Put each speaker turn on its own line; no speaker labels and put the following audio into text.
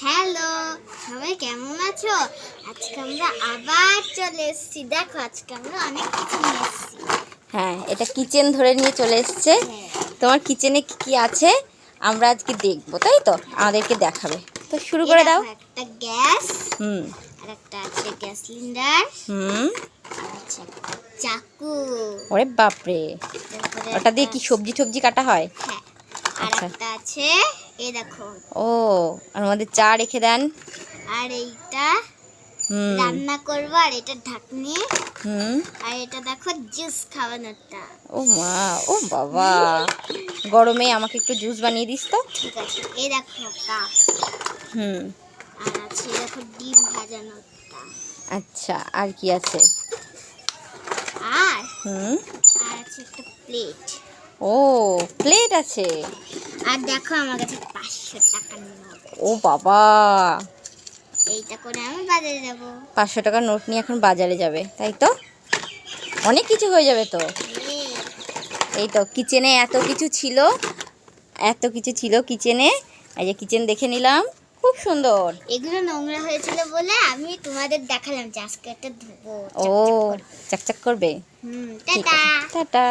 Hello সবাই কেমন আছো? আজকে আমরা আবার চলে এসেছি। দেখো আজকে আমরা অনেক কিছু নিয়ে এসেছি।
হ্যাঁ এটা কিচেন ধরে নিয়ে চলে এসছে।
হ্যাঁ।
তোমার কিচেনে কি কি আছে? আমরা আজকে দেখব তাই তো? আমাদেরকে দেখাবে। তো শুরু করে দাও।
একটা গ্যাস
হুম।
আর একটা আছে গ্যাস সিলিন্ডার
হুম।
চাকু।
ওরে বাপরে! ওটা দিয়ে কি সবজি টবজি কাটা হয়?
হ্যাঁ আর
আচ্ছা।
একটা আছে এই দেখো।
ও আর আমাদের চা রেখে দেন।
আর এইটা
হুম।
রান্না করব আর এটা ঢাকনি।
হুম।
আর এটা দেখো জুস খাওয়ানোরটা
ও মা ও বাবা। গরমে আমাকে একটু জুস বানিয়ে দিস তো।
ঠিক আছে এই দেখো কাপ
হুম।
আর আছে দেখো ডিম ভাজানোরটা
আচ্ছা আর কি আছে?
আর
হুম।
আর আছে একটা প্লেট
ও প্লেট আছে।
আর দেখো আমার কাছে পাঁচশো নোট।
ও বাবা।
এইটা করে আমি বাজারে যাব।
পাঁচশো টাকার নোট নিয়ে এখন বাজারে যাবে তাই তো? অনেক কিছু হয়ে যাবে তো।
এই
তো কিচেনে এত কিছু ছিল এত কিছু ছিল কিচেনে এই যে কিচেন দেখে নিলাম খুব সুন্দর।
এগুলো নোংরা হয়েছিল বলে আমি তোমাদের দেখালাম যে আজকে একটা ধুবো
ও চাকচাক করবে।
হুম টাটা।
টাটা।